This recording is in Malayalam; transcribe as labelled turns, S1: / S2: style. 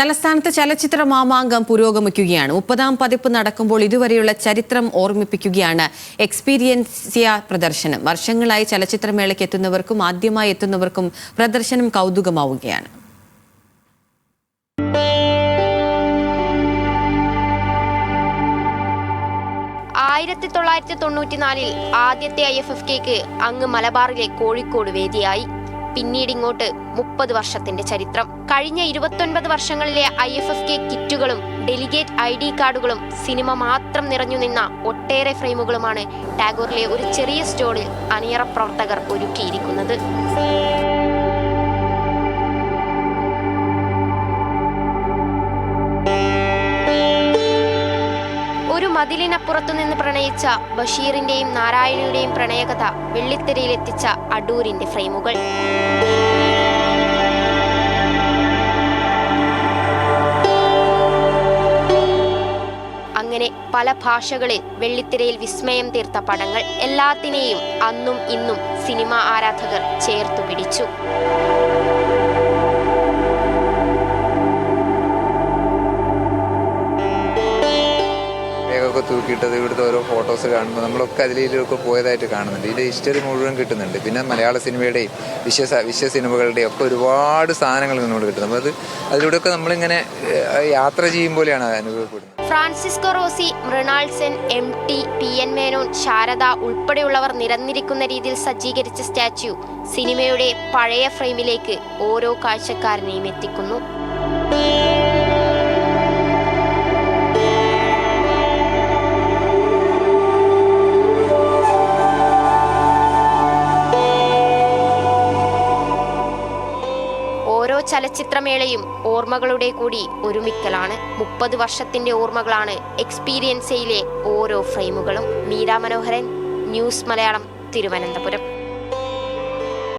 S1: തലസ്ഥാനത്ത് ചലച്ചിത്ര മാമാങ്കം പുരോഗമിക്കുകയാണ്. മുപ്പതാം പതിപ്പ് നടക്കുമ്പോൾ ഇതുവരെയുള്ള ചരിത്രം ഓർമ്മിപ്പിക്കുകയാണ് എക്സ്പീരിയൻസിയ പ്രദർശനം. വർഷങ്ങളായി ചലച്ചിത്രമേളയ്ക്ക് എത്തുന്നവർക്കും ആദ്യമായി എത്തുന്നവർക്കും പ്രദർശനം കൗതുകമാവുകയാണ്.
S2: ആയിരത്തി തൊള്ളായിരത്തി തൊണ്ണൂറ്റിനാലിൽ ആദ്യത്തെ ഐ എഫ് എഫ് കെക്ക് അങ്ങ് മലബാറിലെ കോഴിക്കോട് വേദിയായി. പിന്നീട് ഇങ്ങോട്ട് മുപ്പത് വർഷത്തിന്റെ ചരിത്രം. കഴിഞ്ഞ ഇരുപത്തൊൻപത് വർഷങ്ങളിലെ ഐ എഫ് എഫ് കെ കിറ്റുകളും ഡെലിഗേറ്റ് ഐ ഡി കാർഡുകളും സിനിമ മാത്രം നിറഞ്ഞു നിന്ന ഒട്ടേറെ ഫ്രെയിമുകളുമാണ് ടാഗോറിലെ ഒരു ചെറിയ സ്റ്റോളിൽ അണിയറ പ്രവർത്തകർ ഒരുക്കിയിരിക്കുന്നത്. ഒരു മതിലിനപ്പുറത്തു നിന്ന് പ്രണയിച്ച ബഷീറിന്റെയും നാരായണയുടെയും പ്രണയകഥ വെള്ളിത്തിരയിലെത്തിച്ച അടൂരിന്റെ ഫ്രെയിമുകൾ. അങ്ങനെ പല ഭാഷകളിൽ വെള്ളിത്തിരയിൽ വിസ്മയം തീർത്ത പടങ്ങൾ എല്ലാത്തിനെയും അന്നും ഇന്നും സിനിമ ആരാധകർ ചേർത്തു പിടിച്ചു.
S3: ബാഗൊക്കെ തൂക്കിയിട്ടത് ഇവിടുത്തെ ഓരോ ഫോട്ടോസ് കാണുമ്പോൾ നമ്മളൊക്കെ അതിലൊക്കെ പോയതായിട്ട് കാണുന്നുണ്ട്. ഇതിന്റെ ഹിസ്റ്ററി മുഴുവൻ കിട്ടുന്നുണ്ട്. പിന്നെ മലയാള സിനിമയുടെയും വിശ്വ വിശ്വ സിനിമകളുടെയും ഒക്കെ ഒരുപാട് സാധനങ്ങൾ നമ്മൾ കിട്ടുന്നത് അപ്പോൾ അത് അതിലൂടെയൊക്കെ നമ്മളിങ്ങനെ യാത്ര ചെയ്യും പോലെയാണ് അത് അനുഭവപ്പെടുന്നത്.
S2: Francisco Rossi Mrinal Sen M T P N Menon Sharada ഉൾപ്പെടെയുള്ളവർ നിരന്നിരിക്കുന്ന രീതിയിൽ സജ്ജീകരിച്ച സ്റ്റാച്യു സിനിമയുടെ പഴയ ഫ്രെയിമിലേക്ക് ഓരോ കാഴ്ചക്കാരനെയും എത്തിക്കുന്നു. ചലച്ചിത്രമേളയും ഓർമ്മകളുടെ കൂടി ഒരുമിക്കലാണ്. മുപ്പത് വർഷത്തിന്റെ ഓർമ്മകളാണ് എക്സ്പീരിയൻസയിലെ ഓരോ ഫ്രെയിമുകളും. മീര മനോഹരൻ ന്യൂസ് മലയാളം തിരുവനന്തപുരം.